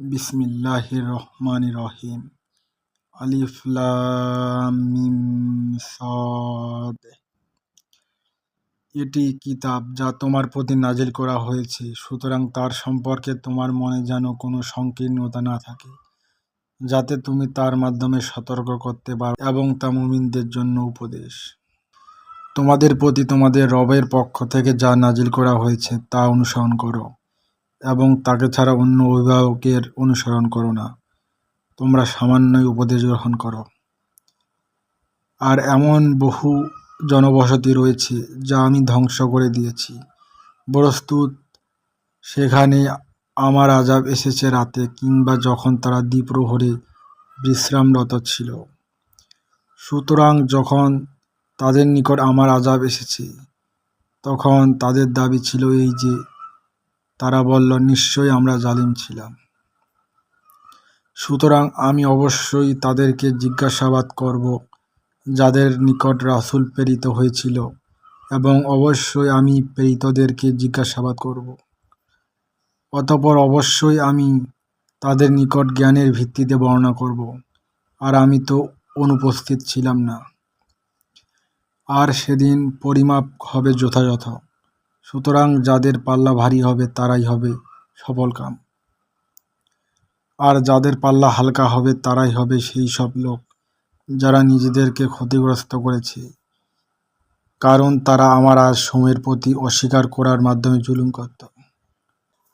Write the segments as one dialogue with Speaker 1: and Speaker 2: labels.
Speaker 1: বিসমিল্লাহির রহমানির রহিম। আলিফ লাম মিম সাদ। এটি কিতাব যা তোমার প্রতি নাজিল করা হয়েছে, সুতরাং তার সম্পর্কে তোমার মনে যেন কোনো সংকীর্ণতা না থাকে, যাতে তুমি তার মাধ্যমে সতর্ক করতে পারো এবং তা মুমিনদের জন্য উপদেশ। তোমাদের প্রতি তোমাদের রবের পক্ষ থেকে যা নাজিল করা হয়েছে তা অনুসরণ করো। এবং তাকে ছাড়া অন্য অভিভাবকের অনুসরণ করো না। তোমরা সামান্যই উপদেশ গ্রহণ করো। আর এমন বহু জনবসতি রয়েছে যা আমি ধ্বংস করে দিয়েছি। প্রস্তুত, সেখানে আমার আজাব এসেছে রাতে কিংবা যখন তারা দ্বীপ্রহরে বিশ্রামরত ছিল। সুতরাং যখন তাদের নিকট আমার আজাব এসেছে, তখন তাদের দাবি ছিল এই যে তারা বলল, নিশ্চয়ই আমরা জালিম ছিলাম। সুতরাং আমি অবশ্যই তাদেরকে জিজ্ঞাসাবাদ করব, যাদের নিকট রাসুল প্রেরিত হয়েছিল, এবং অবশ্যই আমি প্রেরিতদেরকে জিজ্ঞাসাবাদ করব। অতপর অবশ্যই আমি তাদের নিকট জ্ঞানের ভিত্তিতে বর্ণনা করব, আর আমি তো অনুপস্থিত ছিলাম না। আর সেদিন পরিমাপ হবে যথাযথ। সুতরাং যাদের পাল্লা ভারী হবে, তারাই হবে সফলকাম আর যাদের পাল্লা হালকা হবে, তারাই হবে সেই সব লোক যারা নিজেদেরকে ক্ষতিগ্রস্ত করেছে। কারণ তারা আমার আজ সময়ের প্রতি অস্বীকার করার মাধ্যমে জুলুম করত।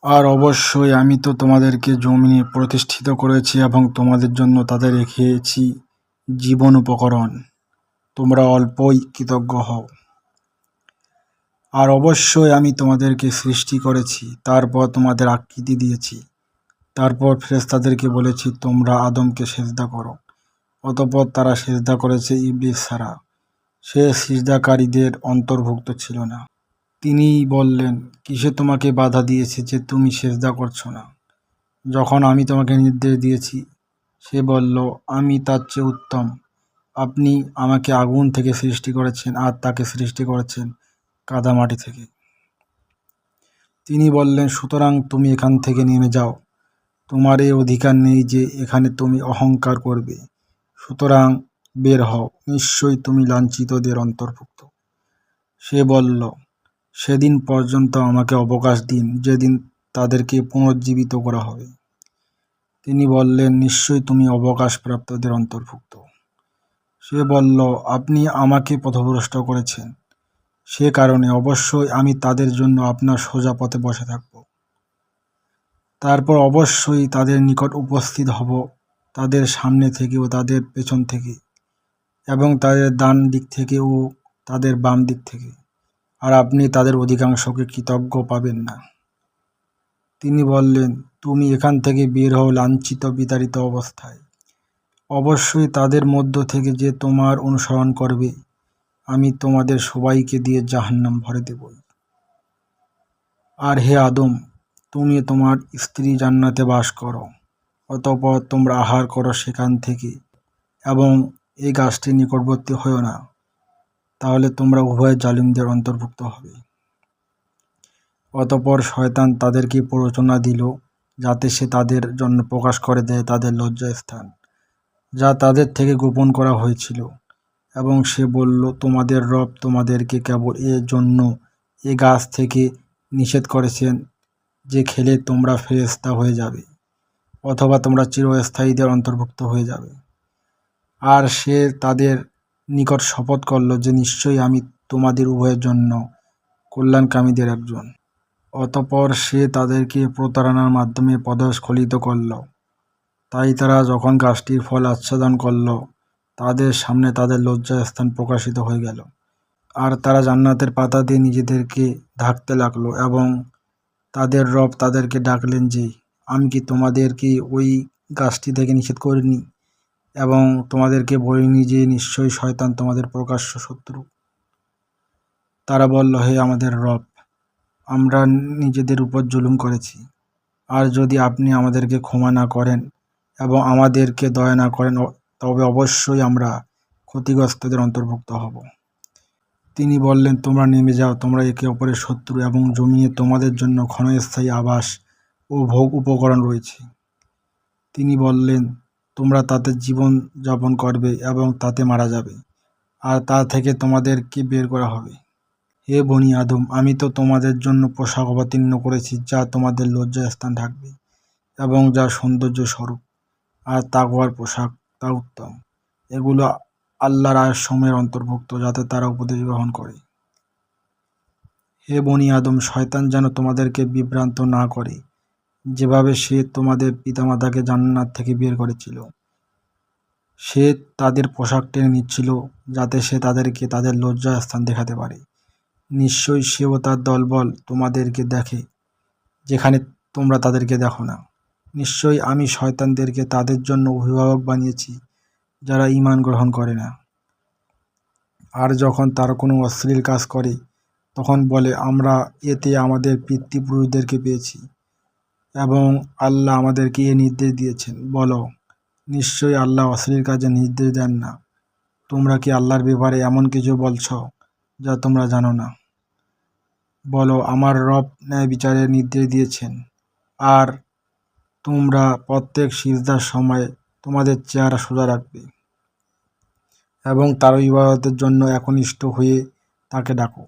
Speaker 1: আর অবশ্যই আমি তো তোমাদেরকে জমিনে প্রতিষ্ঠিত করেছি এবং তোমাদের জন্য তাদের রেখেছি জীবন উপকরণ। তোমরা অল্পই কৃতজ্ঞ হও। আর অবশ্যই আমি তোমাদেরকে সৃষ্টি করেছি, তারপর তোমাদের আকৃতি দিয়েছি। তারপর ফেরেস্তাদেরকে বলেছি, তোমরা আদমকে সেজদা করো। অতপর তারা সেজদা করেছে ইবলিস ছাড়া। সে সিজদাকারীদের অন্তর্ভুক্ত ছিল না। তিনি বললেন, কিসে তোমাকে বাধা দিয়েছে যে তুমি সেজদা করছ না? যখন আমি তোমাকে নির্দেশ দিয়েছি, সে বলল, আমি তার চেয়ে উত্তম। আপনি আমাকে আগুন থেকে সৃষ্টি করেছেন আর তাকে সৃষ্টি করেছেন। কাদামাটি থেকে। তিনি বললেন, সুতরাং তুমি এখান থেকে নেমে যাও। তোমার এই অধিকার নেই যে এখানে তুমি অহংকার করবে। সুতরাং বের হও। নিশ্চয়ই তুমি লাঞ্ছিতদের অন্তর্ভুক্ত। সে বলল, সেদিন পর্যন্ত আমাকে অবকাশ দিন। যেদিন তাদেরকে পুনর্জীবিত করা হবে। তিনি বললেন, নিশ্চয়ই তুমি অবকাশপ্রাপ্তদের অন্তর্ভুক্ত। সে বলল, আপনি আমাকে পথভ্রষ্ট করেছেন। সে কারণে অবশ্যই আমি তাদের জন্য আপনার সোজা পথে বসে থাকব। তারপর অবশ্যই তাদের নিকট উপস্থিত হব, তাদের সামনে থেকে ও তাদের পেছন থেকে এবং তাদের ডান দিক থেকে ও তাদের বাম দিক থেকে। আর আপনি তাদের অধিকাংশকে কৃতজ্ঞ পাবেন না। তিনি বললেন, তুমি এখান থেকে বের হও লাঞ্ছিত, বিতাড়িত অবস্থায়। অবশ্যই তাদের মধ্য থেকে যে তোমার অনুসরণ করবে আমি তোমাদের সবাইকে দিয়ে জাহান্নাম ভরে দেব। আর হে আদম, তুমি তোমার স্ত্রী জান্নাতে বাস করো, অতপর তোমরা আহার করো সেখান থেকে এবং এই গাছটি নিকটবর্তী হয়েও না, তাহলে তোমরা উভয় জালিমদের অন্তর্ভুক্ত হবে। অতপর শয়তান তাদেরকে প্ররোচনা দিল, যাতে সে তাদের জন্য প্রকাশ করে দেয় তাদের লজ্জাস্থান, যা তাদের থেকে গোপন করা হয়েছিল। এবং সে বলল, তোমাদের রব তোমাদেরকে কেবল এর জন্য এ গাছ থেকে নিষেধ করেছেন যে খেলে তোমরা ফেরেস্তা হয়ে যাবে অথবা তোমরা চিরস্থায়ীদের অন্তর্ভুক্ত হয়ে যাবে। আর সে তাদের নিকট শপথ করল যে নিশ্চয়ই আমি তোমাদের উভয়ের জন্য কল্যাণকামীদের একজন। অতপর সে তাদেরকে প্রতারণার মাধ্যমে পদস্খলিত করল। তাই তারা যখন গাছটির ফল আচ্ছাদন করল তাদের সামনে তাদের লজ্জাস্থান প্রকাশিত হয়ে গেল। আর তারা জান্নাতের পাতা দিয়ে নিজেদেরকে ঢাকতে লাগল এবং তাদের রব তাদেরকে ডাকলেন যে, আমি কি তোমাদেরকে ওই গাছটি থেকে নিষেধ করিনি? এবং তোমাদেরকে বলিনি যে, নিশ্চয়ই শয়তান তোমাদের প্রকাশ্য শত্রু? তারা বলল, হে আমাদের রব, আমরা নিজেদের উপর জুলুম করেছি। আর যদি আপনি আমাদেরকে ক্ষমা না করেন এবং আমাদেরকে দয়া না করেন তবে অবশ্যই আমরা ক্ষতিগ্রস্তদের অন্তর্ভুক্ত হব। তিনি বললেন, তোমরা নেমে যাও, তোমরা একে অপরের শত্রু এবং জমিয়ে তোমাদের জন্য ক্ষণস্থায়ী আবাস ও ভোগ উপকরণ রয়েছে। তিনি বললেন, তোমরা তাতে জীবন যাপন করবে এবং তাতে মারা যাবে, আর তা থেকে তোমাদেরকে বের করা হবে। হে বনি আদম, আমি তো তোমাদের জন্য পোশাক অবতীর্ণ করেছি, যা তোমাদের লজ্জাস্থান থাকবে এবং যা সৌন্দর্য স্বরূপ আর তাকওয়ার পোশাক তা উত্তম। এগুলো আল্লাহর আয়সময়ের অন্তর্ভুক্ত যাতে তারা উপদেশ গ্রহণ করে। হে বনি আদম, শয়তান যেন তোমাদেরকে বিভ্রান্ত না করে, যেভাবে সে তোমাদের পিতামাতাকে জান্নাত থেকে বের করেছিল। সে তাদের পোশাক টেনে নিচ্ছিল যাতে সে তাদেরকে তাদের লজ্জা স্থান দেখাতে পারে। নিশ্চয়ই সেও তার দলবল তোমাদেরকে দেখে, যেখানে তোমরা তাদেরকে দেখো না। নিশ্চয়ই আমি শয়তানদেরকে তাদের জন্য অভিভাবক বানিয়েছি, যারা ঈমান গ্রহণ করে না। আর যখন তারা কোনো অশ্লীল কাজ করে, তখন বলে, আমরা এতে আমাদের পিতৃপুরুষদেরকে পেয়েছি এবং আল্লাহ আমাদেরকে এ নির্দেশ দিয়েছেন। বলো, নিশ্চয়ই আল্লাহ অশ্লীল কাজে নির্দেশ দেন না? তোমরা কি আল্লাহর ব্যাপারে এমন কিছু বলছ যা তোমরা জানো না? বলো, আমার রব ন্যায় বিচারের নির্দেশ দিয়েছেন। আর তোমরা প্রত্যেক সিজদার সময় তোমাদের চেহারা সোজা রাখবে এবং তার ইবাদতের জন্য একনিষ্ঠ হয়ে তাকে ডাকো।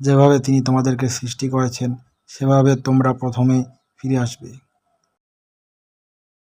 Speaker 1: যেভাবে তিনি তোমাদেরকে সৃষ্টি করেছেন, সেভাবে তোমরা প্রথমে ফিরে আসবে।